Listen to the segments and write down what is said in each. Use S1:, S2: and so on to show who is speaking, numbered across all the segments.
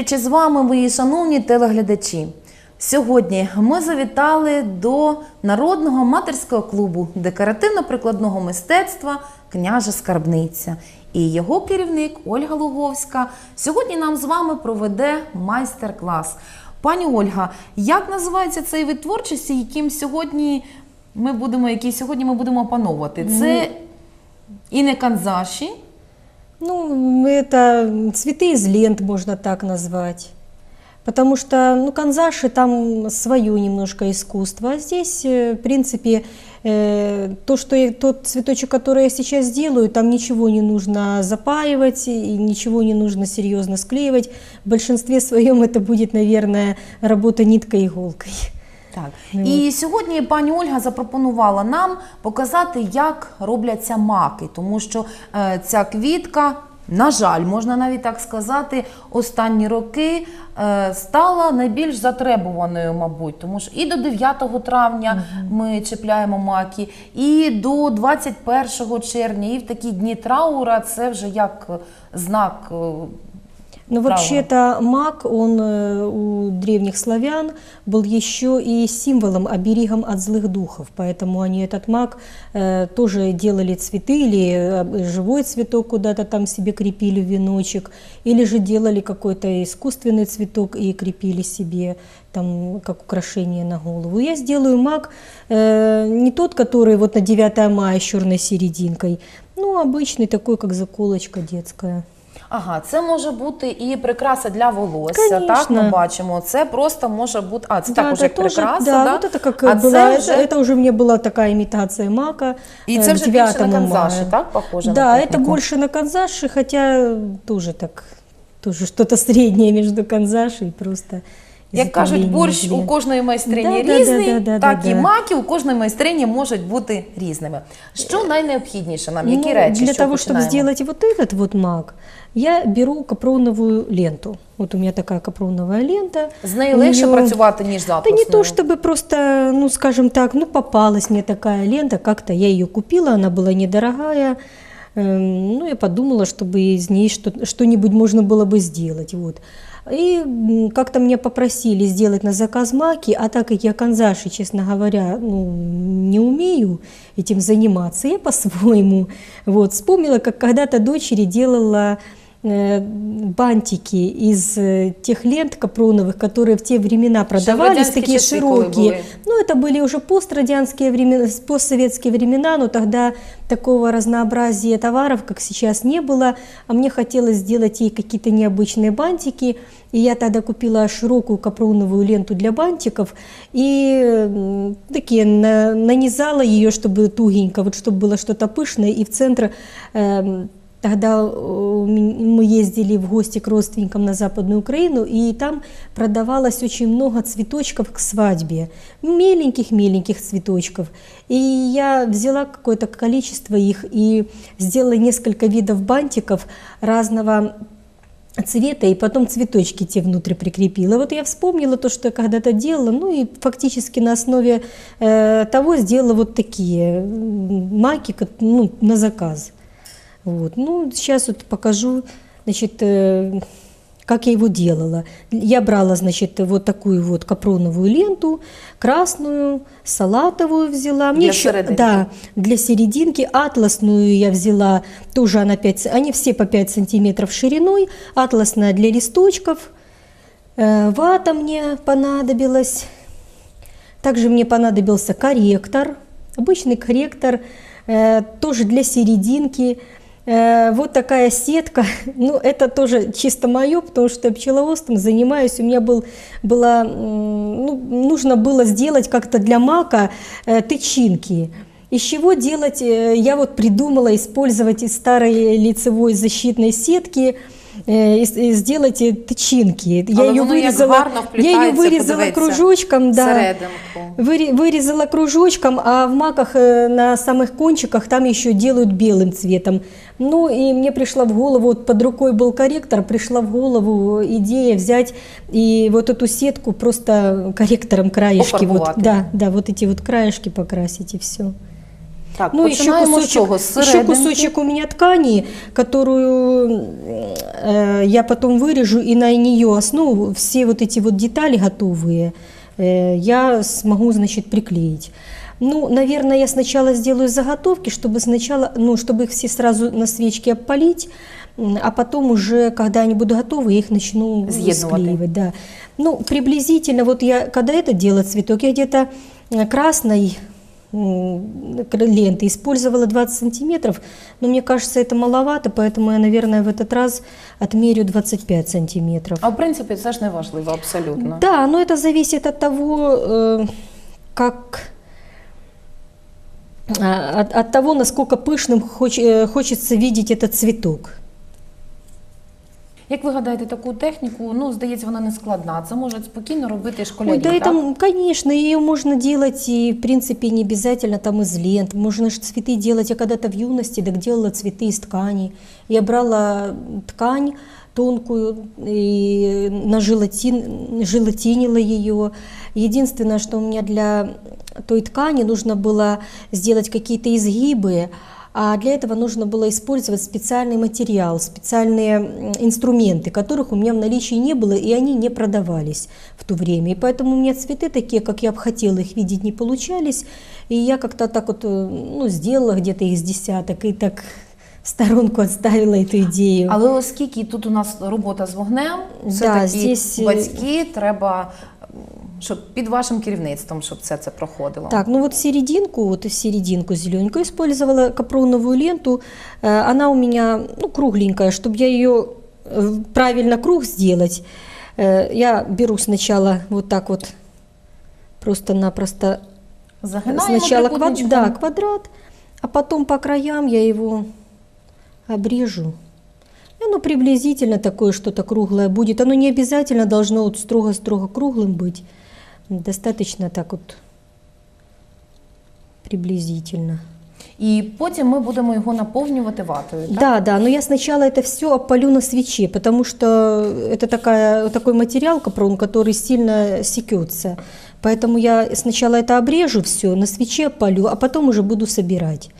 S1: зустрічі з вами, мої шановні телеглядачі. Сьогодні ми завітали до народного матерського клубу декоративно-прикладного мистецтва Княжа Скарбниця. І його керівник Ольга Луговська сьогодні нам з вами проведе майстер-клас. Пані Ольга, як називається цей вид творчості, яким сьогодні ми будемо, який сьогодні ми будемо опановувати? Це і не канзаші,
S2: Ну, это цветы из лент, можно так назвать. Потому что, ну, канзаши там свое немножко искусство. А здесь, э, в принципе, э, то, что я, тот цветочек, который я сейчас делаю, там ничего не нужно запаивать и ничего не нужно серьезно склеивать. В большинстве своем это будет, наверное, работа ниткой и иголкой.
S1: Так. І сьогодні пані Ольга запропонувала нам показати, як робляться маки, тому що е, ця квітка, на жаль, можна навіть так сказати, останні роки е, стала найбільш затребуваною, мабуть, тому що і до 9 травня ми чіпляємо маки, і до 21 червня, і в такі дні траура це вже як знак.
S2: Ну, вообще-то маг, он э, у древних славян был еще и символом, оберегом от злых духов. Поэтому они этот маг э, тоже делали цветы или э, живой цветок куда-то там себе крепили в веночек, или же делали какой-то искусственный цветок и крепили себе там как украшение на голову. Я сделаю маг э, не тот, который вот на 9 мая с черной серединкой, ну, обычный такой, как заколочка детская.
S1: Ага, це може бути і прикраса для волосся. Так,
S2: Конечно.
S1: ми бачимо. Це просто може бути. А, це також
S2: это
S1: як
S2: тоже-
S1: прикраса,
S2: да,
S1: да?
S2: вот это как
S1: а
S2: была,
S1: це
S2: это,
S1: вже...
S2: это уже у меня была такая имитация мака.
S1: І
S2: э,
S1: це
S2: к
S1: вже більше
S2: 9
S1: на канзаші,
S2: мая.
S1: так? Похоже
S2: Да,
S1: на
S2: это
S1: техніку?
S2: больше на канзаши, хотя тоже так, тоже что-то среднее между канзаши и просто
S1: Як кажуть,
S2: изготовление
S1: борщ
S2: из
S1: у
S2: лент.
S1: кожної майстрині
S2: Да, да,
S1: різний,
S2: да, да, да,
S1: так
S2: да,
S1: і
S2: да.
S1: маки у кожної майстрині можуть бути різними. Що найнеобхідніше нам? Які
S2: Ну,
S1: речі?
S2: Для
S1: що
S2: того, чтобы
S1: починаємо?
S2: сделать вот этот вот маг, я беру капроновую ленту. Вот у меня такая капроновая лента.
S1: З нею
S2: У
S1: легше
S2: неё-
S1: працювати, ніж з
S2: Да
S1: атласною?
S2: не то, чтобы просто, ну, скажем так, ну, попалась мне такая лента, как-то я ее купила, она была недорогая. Эм, Ну, я подумала, чтобы из ней что- что-нибудь можно было бы сделать. Вот. И как-то меня попросили сделать на заказ маки, а так как я канзаши, честно говоря, ну, не умею этим заниматься, я по-своему вот, вспомнила, как когда-то дочери делала бантики из э, тех лент капроновых, которые в те времена продавались, такие широкие.
S1: були.
S2: Ну, это были уже пострадянские времена, постсоветские времена, но тогда такого разнообразия товаров, как сейчас, не было. А мне хотелось сделать ей какие-то необычные бантики. И я тогда купила широкую капроновую ленту для бантиков и такие на- нанизала ее, чтобы тугенько, вот чтобы было что-то пышное. И в центр эм, Тогда э, мы ездили в гости к родственникам на Западную Украину, и там продавалось очень много цветочков к свадьбе, меленьких-меленьких цветочков. И я взяла какое-то количество их и сделала несколько видов бантиков разного цвета, и потом цветочки те внутрь прикрепила. Вот я вспомнила то, что я когда-то делала, ну и фактически на основе э, того сделала вот такие маки ну, на заказ. Вот. Ну, сейчас вот покажу, значит, э, как я его делала. Я брала, значит, вот такую вот капроновую ленту, красную, салатовую взяла.
S1: Для
S2: ещё-
S1: серединки.
S2: да, для серединки. Атласную я взяла, тоже она 5, они все по 5 сантиметров шириной. Атласная для листочков. Э, Вата мне понадобилась. Также мне понадобился корректор, обычный корректор, э, тоже для серединки. Э, вот такая сетка, ну это тоже чисто мое, потому что я пчеловодством занимаюсь. У меня был, было, м, ну, нужно было сделать как-то для мака э, тычинки. Из чего делать? Э, Я вот придумала использовать из старой лицевой защитной сетки э, и с- и сделать э, тычинки. Я
S1: Але
S2: ее
S1: воно як
S2: вырезала,
S1: гарно
S2: я ее
S1: вплітається,
S2: вырезала
S1: подивіться,
S2: кружочком, да.
S1: всерединку.
S2: Выре- Вырезала кружочком, а в маках э, на самых кончиках там еще делают белым цветом. Ну и мне пришла в голову, вот под рукой был корректор, пришла в голову идея взять и вот эту сетку просто корректором краешки, вот, да, да, вот эти вот краешки покрасить и все.
S1: Так,
S2: ну, еще кусочек, еще кусочек у меня ткани, которую э, я потом вырежу, и на нее основу все вот эти вот детали готовые э, я смогу, значит, приклеить. Ну, наверное, я сначала сделаю заготовки, чтобы сначала, ну, чтобы их все сразу на свечке опалить, м, а потом уже, когда они будут готовы, я их начну
S1: Съедновать.
S2: склеивать. Да. Ну, приблизительно, вот я, когда это делала цветок, я где-то э, красной ленты использовала 20 сантиметров, но мне кажется, это маловато, поэтому я, наверное, в этот раз отмерю 25 сантиметров.
S1: А в принципі, це ж не важливо абсолютно.
S2: Да, но это зависит от того, э, как от, от того, насколько пышным хоч- э, хочется видеть этот цветок.
S1: Як ви гадаєте, таку техніку, ну, здається, вона не складна. Це можуть спокійно робити школярі,
S2: Ой, да
S1: так?
S2: это, м, конечно, ее можно делать и, в принципе, не обязательно там из лент. Можно же цветы делать. Я когда-то в юности так делала цветы из ткани. Я брала ткань тонкую и на желатин, желатинила ее. Единственное, что у меня для той ткани нужно было сделать какие-то изгибы, а для этого нужно было использовать специальный материал, специальные инструменты, которых у меня в наличии не было, и они не продавались в то время. И поэтому у меня цветы такие, как я бы хотела их видеть, не получались. И я как-то так вот э, ну, сделала где-то их с десяток и так сторонку отставила эту идею.
S1: Але оскільки тут у нас робота з вогнем, все
S2: Да,
S1: таки
S2: здесь, е,
S1: батьки треба, м, щоб під вашим керівництвом, щоб все це проходило.
S2: Так, ну вот серединку, вот серединку зелененькую использовала капроновую ленту. Э, Она у меня ну, кругленькая, чтобы я ее э, правильно круг сделать. э, Я беру сначала вот так вот просто-напросто
S1: Загинаємо
S2: сначала квад-
S1: трикутничком.
S2: да, квадрат, а потом по краям я его обрежу. И оно приблизительно такое что-то круглое будет. Оно не обязательно должно вот строго-строго круглым быть. Достаточно так вот приблизительно.
S1: І потім ми будемо його наповнювати ватою. Так?
S2: Да, да, но я сначала это все опалю на свече, потому что это такая, такой материал капрон, который сильно секется. Поэтому я сначала это обрежу все, на свече опалю, а потом уже буду собирать.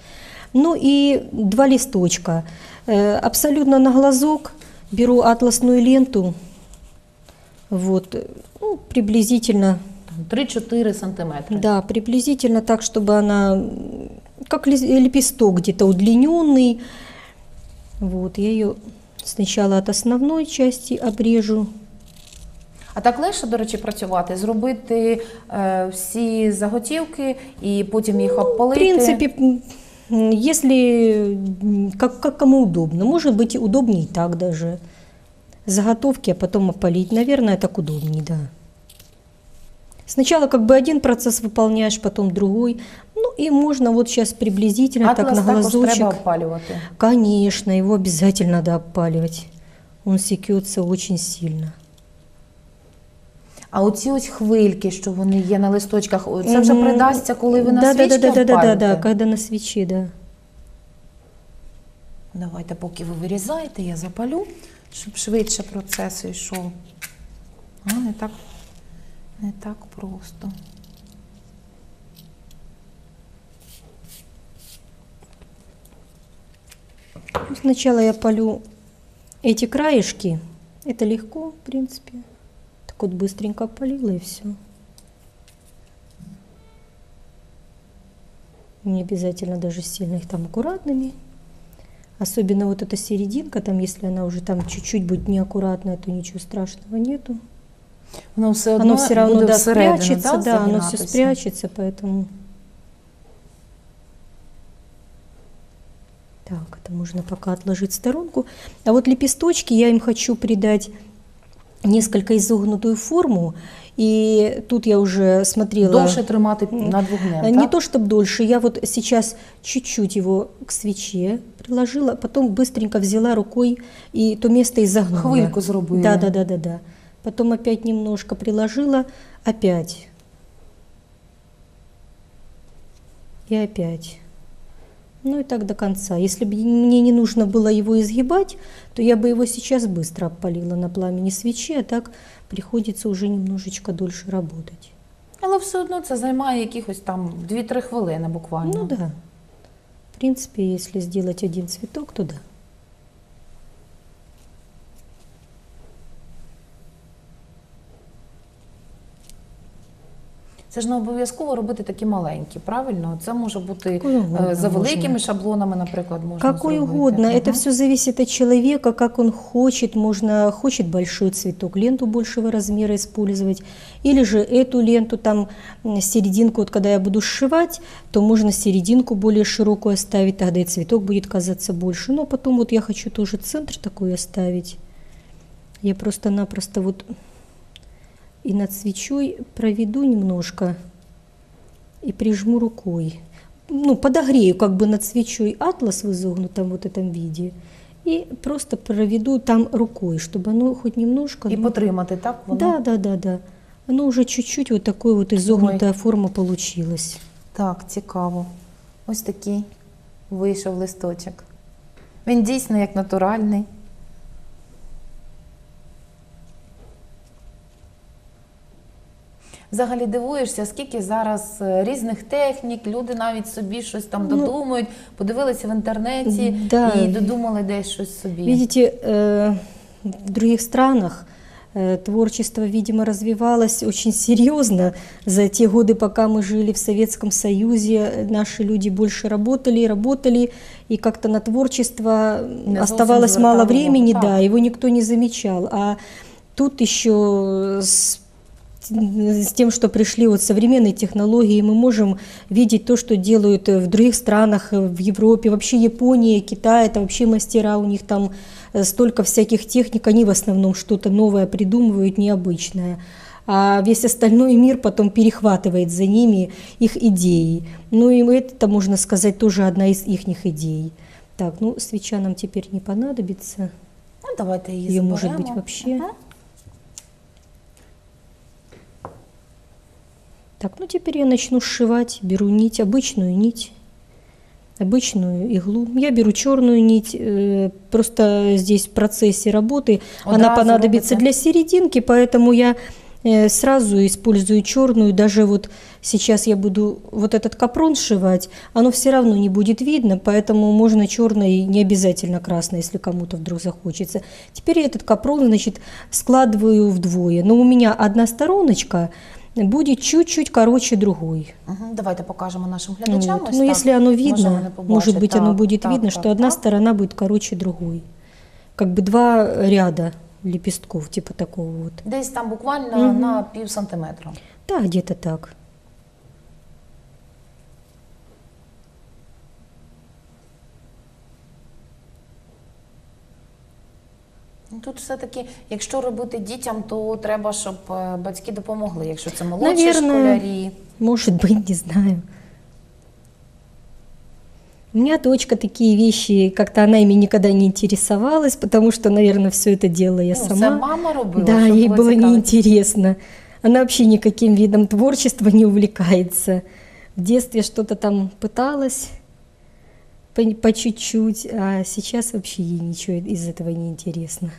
S2: Ну и два листочка. Э, Абсолютно на глазок беру атласную ленту, вот, э, ну, приблизительно
S1: Там 3-4 сантиметри.
S2: да, приблизительно так, чтобы она м, как лис- лепесток где-то удлиненный. Вот, я ее сначала от основной части обрежу.
S1: А так легше, до речі, працювати, зробити е, всі заготівки і потім їх
S2: В
S1: обпалити.
S2: принципе, м, м, если как, как кому удобно, может быть и удобнее так даже. Заготовки, а потом опалить. Наверное, так удобнее, да. Сначала как бы один процесс выполняешь, потом другой. Ну и можно вот сейчас приблизительно
S1: Атлас
S2: так на глазочек.
S1: треба обпалювати.
S2: Конечно, его обязательно надо опаливать. Он секется очень сильно.
S1: А оці ось хвильки, що вони є на листочках, о, це вже
S2: Мгм.
S1: придасться, коли ви на
S2: да,
S1: свічки
S2: да, да, да, да, да,
S1: обпалюєте?
S2: да, когда на свече, да.
S1: Давайте, поки ви вирізаєте, я запалю, щоб швидше процес йшов. А, не так, не так просто.
S2: Ну, Сначала я полю эти краешки. Это легко, в принципе. Так вот быстренько полила и все. Не обязательно даже сильно их там аккуратными. Особенно вот эта серединка, там, если она уже там чуть-чуть будет неаккуратная, то ничего страшного нету.
S1: Воно все одно
S2: Оно все равно да, спрячется,
S1: да,
S2: да, оно все спрячется, поэтому. Так, это можно пока отложить в сторонку. А вот лепесточки я им хочу придать несколько изогнутую форму. И тут я уже смотрела.
S1: Довше тримати над вогнем,
S2: Э, Не
S1: так?
S2: то чтобы дольше, я вот сейчас чуть-чуть его к свече приложила, потом быстренько взяла рукой и то место изогнула.
S1: Хвильку зробили.
S2: Да, да, да, да, да. Потом опять немножко приложила, опять. И опять. Ну и так до конца. Если бы мне не нужно было его изгибать, то я бы его сейчас быстро опалила на пламени свечи, а так приходится уже немножечко дольше работать.
S1: Але все одно це займає якихось там 2-3 хвилини буквально.
S2: Ну да. принципе, если сделать один цветок, то да.
S1: Це ж не обов'язково робити такі маленькі, правильно? Це може бути
S2: угодно
S1: за великими
S2: можна.
S1: шаблонами, наприклад, можна
S2: Какой
S1: зробити.
S2: угодно. Это
S1: Мгм.
S2: все зависит от человека, как он хочет. Можно хочет большой цветок, ленту большего размера использовать, или же эту ленту там серединку, вот когда я буду сшивать, то можно серединку более широкую оставить, тогда и цветок будет казаться больше. Но потом вот я хочу тоже центр такой оставить. Я просто-напросто вот и над свечой проведу немножко и прижму рукой. Ну, подогрею как бы над свечой атлас в изогнутом вот этом виде и просто проведу там рукой, чтобы оно хоть немножко...
S1: І
S2: ну,
S1: потримати, так? Воно?
S2: да, да, да, да. Оно уже чуть-чуть вот такой вот изогнутая форма получилась.
S1: Так, цікаво. Ось такий вийшов листочок. Він дійсно як натуральний. Взагалі дивуєшся, скільки зараз е, різних технік, люди навіть собі щось там
S2: Ну,
S1: додумують, подивилися в інтернеті
S2: да.
S1: і додумали десь щось собі.
S2: Видите, э, в других странах э, творчество, видимо, развивалось очень серьезно. За те годы, пока мы жили в Советском Союзе, э, наши люди больше работали, работали, и как-то на творчество
S1: Не
S2: оставалось
S1: зовсім
S2: мало
S1: звертали
S2: времени,
S1: увагу,
S2: да,
S1: так.
S2: его никто не замечал. А тут еще с с тем, что пришли вот современные технологии, мы можем видеть то, что делают в других странах, э, в Европе, вообще Япония, Китай, это вообще мастера, у них там э, столько всяких техник, они в основном что-то новое придумывают, необычное. А весь остальной мир потом перехватывает за ними их идеи. Ну и это, можно сказать, тоже одна из их идей. Так, ну свеча нам теперь не понадобится.
S1: Ну, давайте її
S2: Ее может быть вообще.
S1: Мгм.
S2: Так, ну теперь я начну сшивать. Беру нить, обычную нить, обычную иглу. Я беру черную нить, э, просто здесь в процессе работы она
S1: Одразу
S2: понадобится
S1: робите?
S2: для серединки, поэтому я э, сразу использую черную. Даже вот сейчас я буду вот этот капрон сшивать, оно все равно не будет видно, поэтому можно черной, не обязательно красной, если кому-то вдруг захочется. Теперь я этот капрон, значит, складываю вдвое. Но у меня одна стороночка будет чуть-чуть короче другой.
S1: Угу, Давайте покажемо нашим глядачам.
S2: Вот.
S1: ось
S2: Ну,
S1: так.
S2: если оно видно, может быть, оно
S1: Так,
S2: будет
S1: так,
S2: видно,
S1: так,
S2: что одна
S1: так.
S2: сторона будет короче другой. Как бы два ряда лепестков, типа такого вот.
S1: Десь там буквально
S2: угу.
S1: на пів сантиметра.
S2: Да, где-то так.
S1: Тут все-таки, якщо робити дітям, то треба, щоб е, батьки допомогли. Якщо це молодші
S2: Наверное.
S1: школярі.
S2: Может быть, не знаю. У меня дочка такие вещи, как-то она ими никогда не интересовалась, потому что, наверное, все это делала я
S1: Ну,
S2: сама.
S1: Це мама робила.
S2: Да,
S1: щоб
S2: ей
S1: було
S2: было
S1: цікаво.
S2: неинтересно. Она вообще никаким видом творчества не увлекается. В детстве что-то там пыталась по, по чуть-чуть, а сейчас вообще ей ничего из этого не интересно.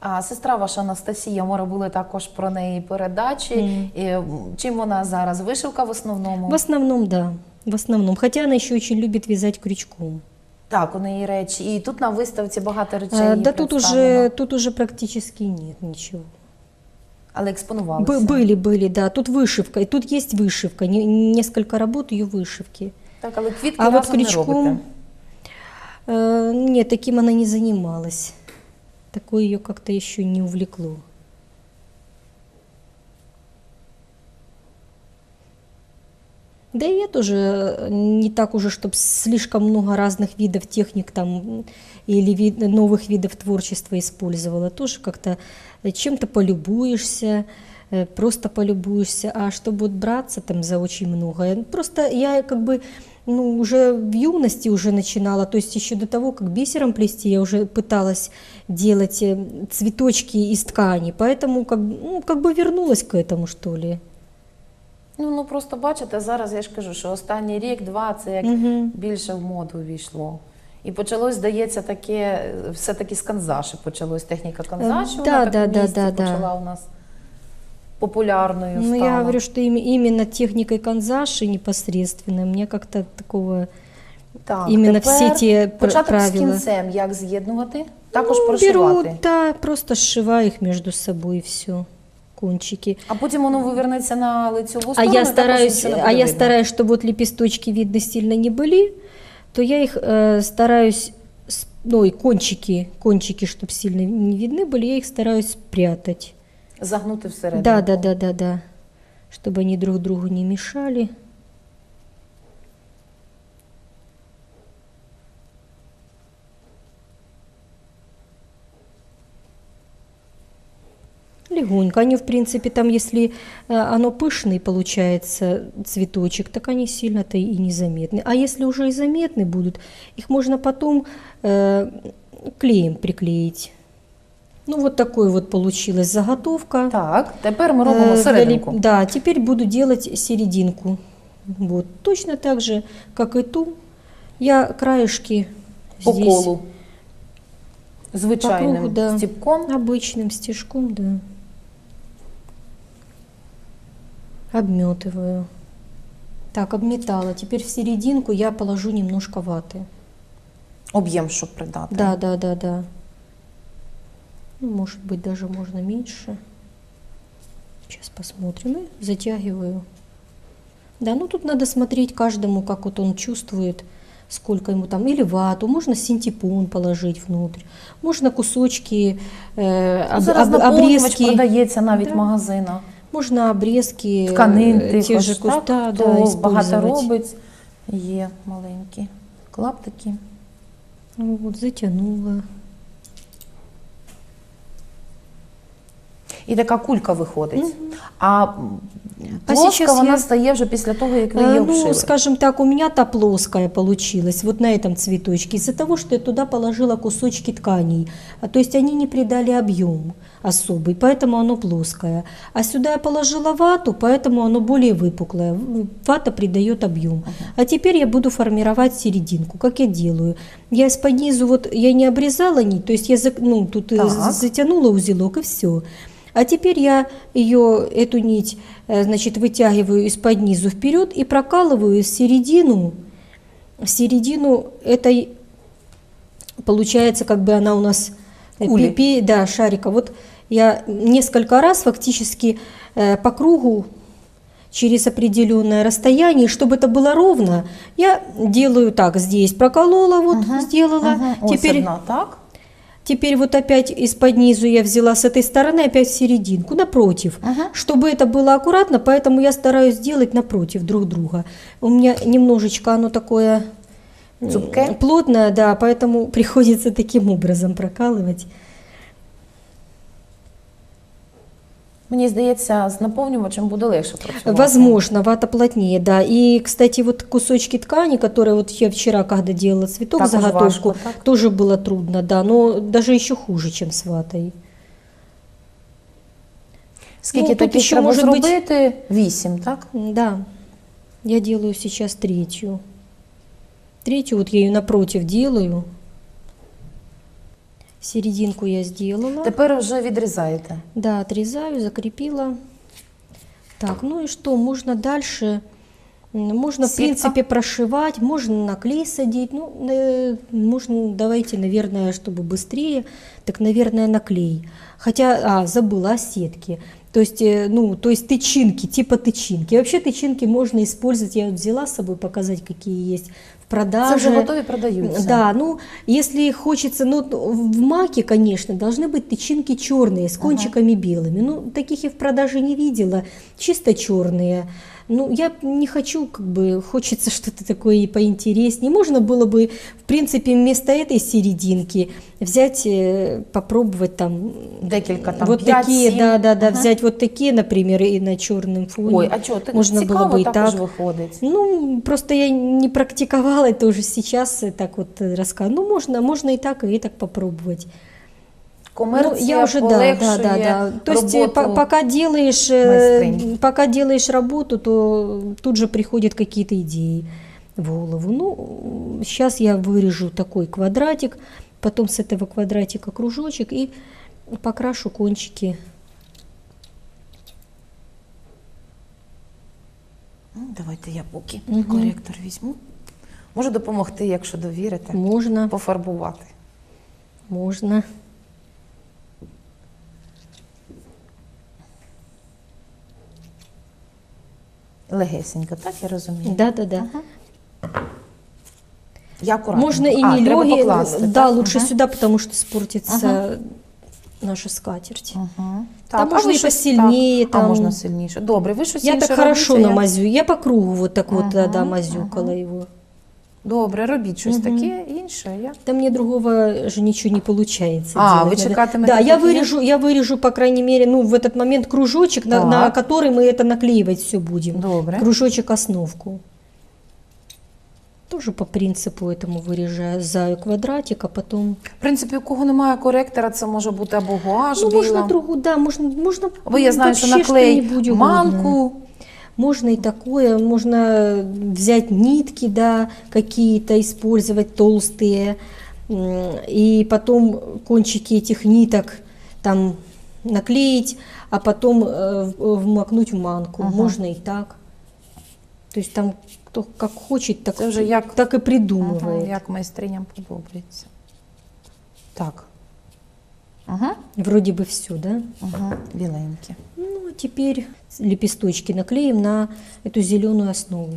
S1: А сестра ваша Анастасія, ми робили також про неї передачі.
S2: Мгм.
S1: І, м, чим вона зараз? Вишивка в основному?
S2: В основном, да, в основном. Хотя она еще очень любит вязать крючком.
S1: Так, у неї речі. І тут на виставці багато речей.
S2: А,
S1: її
S2: да тут
S1: представлено.
S2: уже, тут уже практически нет ничего.
S1: Але експонувалися.
S2: Бы- были, были, да. Тут вышивка, и тут есть вышивка. Не- несколько работ ее вышивки.
S1: Так, але квітки
S2: А вот
S1: разом не
S2: крючком,
S1: робите.
S2: Э, нет, таким она не занималась. Такое ее как-то еще не увлекло. Да и я тоже не так уже, чтобы слишком много разных видов техник там или вид- новых видов творчества использовала. Тоже как-то э, чем-то полюбуешься, э, просто полюбуешься, а чтобы браться там за очень многое. Просто я как бы ну, уже в юности уже начинала, то есть еще до того, как бисером плести, я уже пыталась делать э, цветочки из ткани, поэтому как, бы, ну, как бы вернулась к этому, что ли.
S1: Ну, ну просто бачите, зараз я ж кажу, що останній рік-два це як
S2: Мгм.
S1: більше в моду війшло. І почалось, здається, таке, е, все-таки з канзаші почалось техніка канзаші,
S2: Е,
S1: вона
S2: да,
S1: так
S2: да,
S1: в місті
S2: да, да,
S1: почала у нас популярною
S2: Ну,
S1: стала.
S2: я говорю, что им- именно техникой канзаши непосредственно мне как-то такого
S1: Так,
S2: Именно
S1: тепер
S2: все ті пр-
S1: початок з
S2: правила.
S1: кінцем, як з'єднувати, також
S2: Ну,
S1: прошивати.
S2: беру, да, просто сшиваю их между собой, все, кончики.
S1: А потім воно вивернеться на лицьову
S2: А
S1: сторону.
S2: я
S1: і також
S2: стараюсь,
S1: нічого не
S2: а
S1: буде
S2: я
S1: видно.
S2: стараюсь, чтобы вот лепесточки видно сильно не были, то я их э, стараюсь, с- ну и кончики, кончики, чтобы сильно не видны были, я их стараюсь спрятать.
S1: Загнути всередину.
S2: Да, да, да, да, да, чтобы они друг другу не мешали. Легонько. Они, в принципе, там, если э, оно пышный получается цветочек, так они сильно-то и незаметны. А если уже и заметны будут, их можно потом э, клеем приклеить. Ну, вот такой вот получилась заготовка.
S1: Так, тепер ми робимо
S2: Э,
S1: серединку.
S2: Да, теперь буду делать серединку. Вот, точно так же, как и ту. Я краешки
S1: По
S2: здесь
S1: колу. Звичайним
S2: По кругу, да.
S1: стіпком.
S2: обычным стежком, да. Обметываю. Так, обметала. Теперь в серединку я положу немножко ваты.
S1: Об'єм, щоб придати.
S2: Да, да, да, да. Ну, может быть, даже можно меньше. Сейчас посмотрим. И затягиваю. Да, ну тут надо смотреть каждому, как вот он чувствует, сколько ему там. Или вату, можно синтепон положить внутрь. Можно кусочки, э,
S1: Ну,
S2: об-
S1: Зараз
S2: об-
S1: наповнювач
S2: обрезки.
S1: продається навіть
S2: Да.
S1: в магазинах.
S2: Можно обрезки
S1: Тканин
S2: э,
S1: тих
S2: тех
S1: ж
S2: же кус-
S1: так,
S2: да,
S1: хто
S2: да,
S1: багато
S2: использовать.
S1: робить. Є маленькі клаптики.
S2: Ну, Вот затянула.
S1: І така кулька виходить. А м,
S2: А
S1: плоска
S2: сейчас
S1: вона
S2: я-
S1: стає вже після того, як ви її
S2: Э,
S1: обшили.
S2: Ну, скажем так, у меня та плоская получилась, вот на этом цветочке, из-за того, что я туда положила кусочки тканей. А, То есть они не придали объем особый, поэтому оно плоское. А сюда я положила вату, поэтому оно более выпуклое. В- Вата придает объем. А теперь я буду формировать серединку. Как я делаю? Я из-под низу, вот я не обрезала нить, то есть я зак- ну, тут э,
S1: Так.
S2: затянула узелок и все. А теперь я ее, эту нить, э, значит, вытягиваю из-под низу вперед и прокалываю середину, середину этой, получается, как бы она у нас э,
S1: Кули.
S2: пи- да, шарика. Вот я несколько раз фактически э, по кругу через определенное расстояние, чтобы это было ровно, я делаю так, здесь проколола, вот
S1: Мгм,
S2: сделала.
S1: Ось
S2: теперь
S1: одна, так?
S2: Теперь вот опять из-под низу я взяла с этой стороны опять в серединку, напротив.
S1: Ага.
S2: Чтобы это было аккуратно, поэтому я стараюсь делать напротив друг друга. У меня немножечко оно такое
S1: Цупкое?
S2: плотное, да, поэтому приходится таким образом прокалывать.
S1: Мені здається, з наповнювачем буде легше працювати.
S2: Возможно, вата плотнее, да. И, кстати, вот кусочки ткани, которые вот я вчера, когда делала цветок,
S1: Так уж
S2: заготовку,
S1: важко, так?
S2: тоже было трудно, да, но даже еще хуже, чем с ватой.
S1: Скільки
S2: Ну, тут
S1: таких
S2: ще
S1: треба
S2: може бути-
S1: зробити? Вісім, так?
S2: Да, я делаю сейчас третью. Третью вот я ее напротив делаю. Серединку я сделала.
S1: Тепер вже відрізаєте.
S2: Да, отрезаю, закрепила. Так, ну и что, можно дальше, м, можно в
S1: Сетка.
S2: принципе прошивать, можно на клей садить, ну, э, можно, давайте, наверное, чтобы быстрее, так, наверное, на клей. Хотя, а, забыла о сетке. То есть, э, ну, то есть тычинки, типа тычинки. Вообще тычинки можно использовать, я вот взяла с собой показать, какие есть в продаже.
S1: Це вже готові продаються.
S2: Да, ну, если хочется, ну, в маке, конечно, должны быть тычинки черные с кончиками белыми. Ну, таких я в продаже не видела, чисто черные. Ну, я не хочу, как бы, хочется что-то такое и поинтереснее. Можно было бы, в принципе, вместо этой серединки взять, э, попробовать там
S1: Декілька там
S2: вот
S1: 5,
S2: такие,
S1: 7.
S2: да, да, да,
S1: Ага.
S2: взять вот такие, например, и на черном фоне.
S1: Ой, а чого? Так
S2: Можно
S1: цікаво
S2: было бы и так.
S1: виходить.
S2: Ну, просто я не практиковала это уже сейчас, э, так вот э, рассказываю. Ну, можно, можно и так, и так попробовать
S1: Комерція
S2: ну, я уже, да,
S1: полегшує
S2: да, да, да. То есть э,
S1: роботу.
S2: по- пока делаешь, э,
S1: майстринь.
S2: пока делаешь работу, то тут же приходят какие-то идеи в голову. Ну, сейчас я вырежу такой квадратик, потом с этого квадратика кружочек и покрашу кончики.
S1: Ну, Давайте я поки
S2: Мгм.
S1: коректор візьму. Можу допомогти, якщо довірите,
S2: Можно,
S1: пофарбувати.
S2: можно.
S1: Легесенько, так я розумію?
S2: Да,
S1: да, да.
S2: Ага. Я
S1: акуратно.
S2: Не
S1: а,
S2: да, лучше
S1: ага.
S2: сюда, потому что спортится ага. наша скатерть.
S1: Ага.
S2: Так,
S1: там
S2: можна і и
S1: Там... А можно сильнее. Добре, ви что
S2: Я так хорошо
S1: намазю. Я...
S2: я по кругу вот так ага, вот
S1: да,
S2: да, мазюкала
S1: ага.
S2: его.
S1: Добре, робіть щось
S2: Мгм.
S1: таке інше. Я...
S2: Да мне другого же ничего не получается.
S1: А,
S2: делать.
S1: вы
S2: Надо-
S1: чекатимете
S2: Да, я
S1: поки є?
S2: вырежу, я вырежу, по крайней мере, ну, в этот момент кружочек, на, на
S1: Так.
S2: который мы это наклеивать все будем.
S1: Добре.
S2: Кружочек основку. Тоже по принципу этому вырежаю квадратик, а потом...
S1: В принципі, у кого немає коректора, це може бути або гуаш,
S2: ну,
S1: біла.
S2: можно другу, да, можно, можно
S1: Або я знаю, що
S2: вообще
S1: наклей
S2: что-нибудь угодно.
S1: манку.
S2: Можно и такое, можно взять нитки, да, какие-то использовать толстые, и потом кончики этих ниток там наклеить, а потом э, в- вмакнуть в манку.
S1: Ага.
S2: Можно и так. То есть там кто как хочет, так,
S1: Це вже як,
S2: так и
S1: ага,
S2: придумывает.
S1: як майстриням подобається. Так. Ага,
S2: Вроде бы все, да?
S1: ага, біленькі.
S2: Ну, а теперь лепесточки наклеим на эту зеленую основу.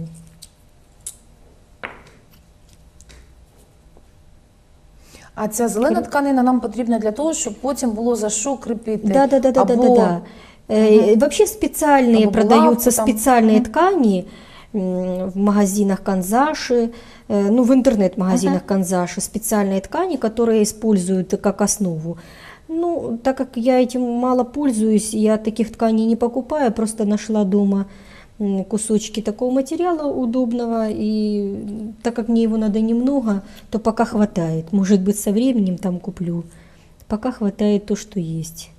S1: А ця зелена тканина нам потрібна для того, щоб потім було за що кріпити.
S2: Да, да, да, да, да, да,
S1: або-
S2: да. Э, Вообще специальные
S1: Або
S2: продаются
S1: булавку там.
S2: специальные
S1: Мгм.
S2: ткани м, в магазинах Канзаши, э, ну в интернет-магазинах Канзаши специальные ткани, которые используют как основу. Ну, так как я этим мало пользуюсь, я таких тканей не покупаю, просто нашла дома м, кусочки такого материала удобного, и м, так как мне его надо немного, то пока хватает. Может быть, со временем там куплю. Пока хватает то, что есть.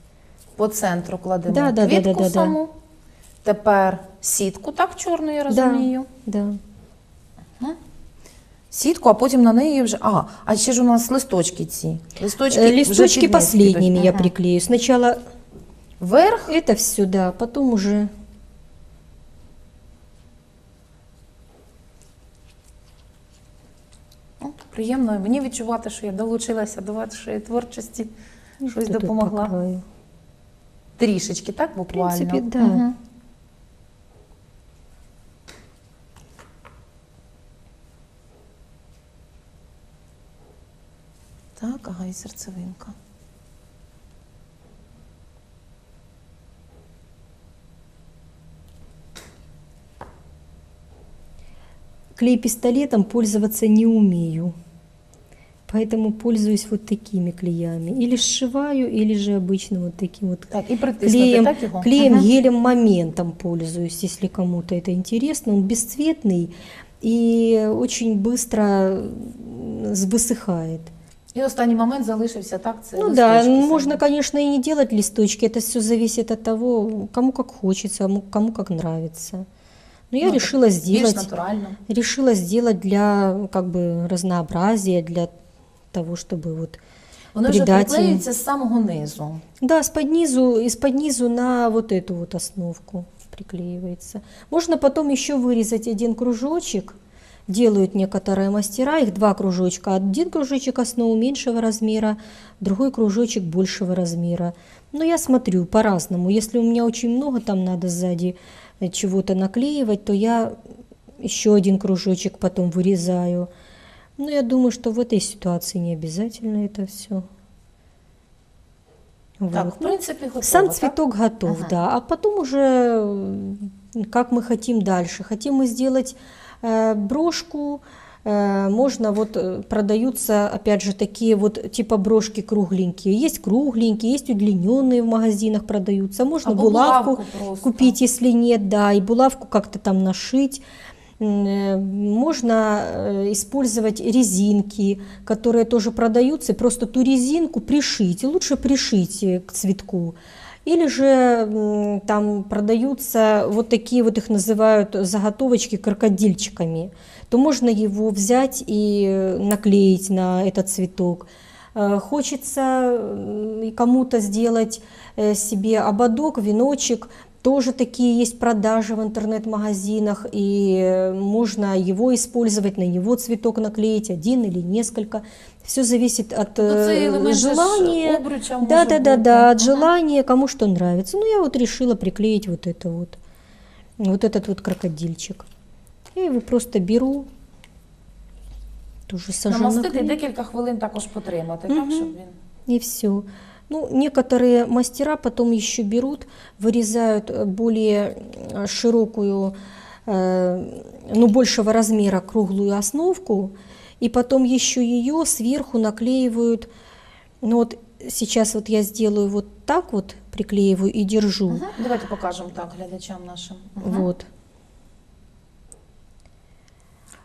S1: По центру кладемо
S2: Да, да, да,
S1: квітку
S2: да, да, да.
S1: саму. Тепер сітку, так, чорну, я розумію.
S2: Да.
S1: Сітку, а потім на неї вже. А, а ще ж у нас листочки ці. Листочки,
S2: Э, Листочки последними я
S1: Ага.
S2: приклею. Сначала
S1: Вверх.
S2: это все, да, потом уже
S1: О, приємно мені відчувати, що я долучилася до вашої творчості, щось
S2: вот тут
S1: допомогла.
S2: по.
S1: Трішечки, так, буквально.
S2: принципі, да.
S1: Мгм. Так, ага, і серцевинка.
S2: Клей-пистолетом пользоваться не умею. Поэтому пользуюсь вот такими клеями. Или сшиваю, или же обычным вот таким вот
S1: Так, притиснути,
S2: клеем,
S1: так
S2: клеем
S1: Ага.
S2: гелем моментом пользуюсь, если кому-то это интересно. Он бесцветный и очень быстро высыхает.
S1: І останній момент залишився, так? Це
S2: Ну да,
S1: листочки
S2: можно,
S1: самі.
S2: конечно, и не делать листочки. Это все зависит от того, кому как хочется, кому- кому как нравится. Но я
S1: Ну,
S2: решила
S1: Більш
S2: сделать,
S1: натурально.
S2: решила сделать для как бы разнообразия, для того, чтобы вот
S1: Вони вже
S2: придати-
S1: приклеюються з самого низу.
S2: Да, с под низу, из под низу на вот эту вот основку приклеивается. Можно потом еще вырезать один кружочек. Делают некоторые мастера, их два кружочка. Один кружочек основы меньшего размера, другой кружочек большего размера. Но я смотрю по-разному. Если у меня очень много там надо сзади э, чего-то наклеивать, то я еще один кружочек потом вырезаю. Но я думаю, что в этой ситуации не обязательно это все.
S1: Так, в принципі, готово.
S2: Сам
S1: так?
S2: цветок готов,
S1: Ага.
S2: да. А потом уже как мы хотим дальше. Хотим мы сделать брошку. э, можно вот э, продаются опять же такие вот типа брошки кругленькие. Есть кругленькие, есть удлиненные в магазинах продаются. Можно
S1: Або
S2: булавку
S1: булавку просто.
S2: купить, если нет, да, и булавку как-то там нашить. Э, Можно э, использовать резинки, которые тоже продаются, просто ту резинку пришить, и лучше пришить э, к цветку. Или же там продаются вот такие вот их называют заготовочки крокодильчиками, то можно его взять и наклеить на этот цветок. Э, Хочется кому-то сделать э, себе ободок, веночек, тоже такие есть продажи в интернет-магазинах, и э, можно его использовать, на него цветок наклеить, один или несколько. Все зависит от
S1: Ну,
S2: э, желания.
S1: обруча
S2: Да, да, да, да, от желания, кому что нравится. Ну, я вот решила приклеить вот это вот, вот этот вот крокодильчик. Я его просто беру, тоже сажу на
S1: Намастити
S2: клей.
S1: декілька хвилин також потримати, так,
S2: Мгм.
S1: щоб він.
S2: И все. Ну, некоторые мастера потом еще берут, вырезают э, более э, широкую, э, ну, большего размера круглую основку, и потом еще ее сверху наклеивают. Ну, вот сейчас вот я сделаю вот так вот, приклеиваю и держу.
S1: Мгм. Давайте покажемо так глядачам нашим. Мгм.
S2: Вот.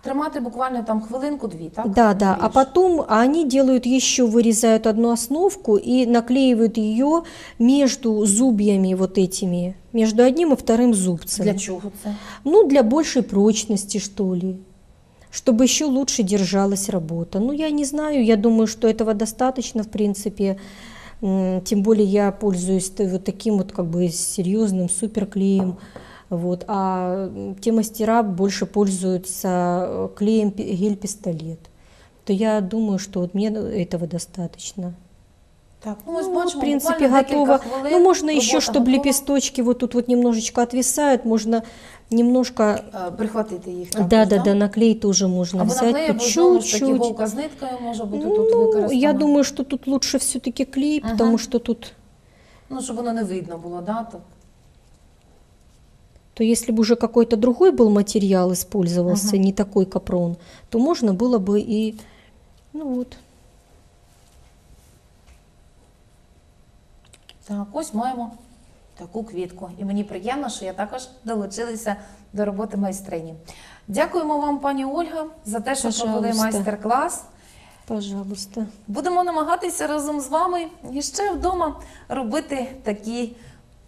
S1: Тримати буквально там хвилинку-дві, так?
S2: Да, да. А потом они делают еще, вырезают одну основку и наклеивают ее между зубьями вот этими, между одним и вторым зубцем.
S1: Для чого це?
S2: Ну, для большей прочности, что ли. Чтобы еще лучше держалась работа. Ну, я не знаю, я думаю, что этого достаточно, в принципе. Тем более я пользуюсь вот таким вот как бы серьезным суперклеем. Вот. А м, те мастера больше пользуются э, клеем пи- гель-пистолет. То я думаю, что вот мне этого достаточно.
S1: Так, ну ось
S2: Ну,
S1: бачимо,
S2: в принципе,
S1: буквально декілька
S2: готово.
S1: хвилин,
S2: Ну, можно еще,
S1: робота
S2: чтобы
S1: готова.
S2: лепесточки вот тут вот немножечко отвисают, можно немножко
S1: Е, прихватити їх також,
S2: да, да, да, наклей тоже можно
S1: Або
S2: взять
S1: наклеїмо,
S2: по
S1: знову ж таки,
S2: чуть-чуть.
S1: голка з ниткою може бути тут
S2: Ну,
S1: використана.
S2: я думаю, что тут лучше все-таки клей,
S1: Ага.
S2: потому что тут,
S1: Ну, щоб воно не видно було, да? так?
S2: то если бы уже какой-то другой был материал использовался,
S1: Ага.
S2: не такой капрон, то можно было бы и, ну вот,
S1: Так, ось маємо таку квітку. І мені приємно, що я також долучилася до роботи майстрині. Дякуємо вам, пані Ольга, за те, що провели
S2: Пожалуйста.
S1: майстер-клас.
S2: пожалуйста.
S1: Будемо намагатися разом з вами і ще вдома робити такі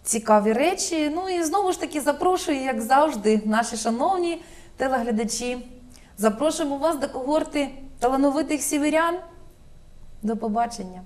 S1: цікаві речі. Ну і знову ж таки запрошую, як завжди, наші шановні телеглядачі. Запрошуємо вас до когорти талановитих сіверян. До побачення.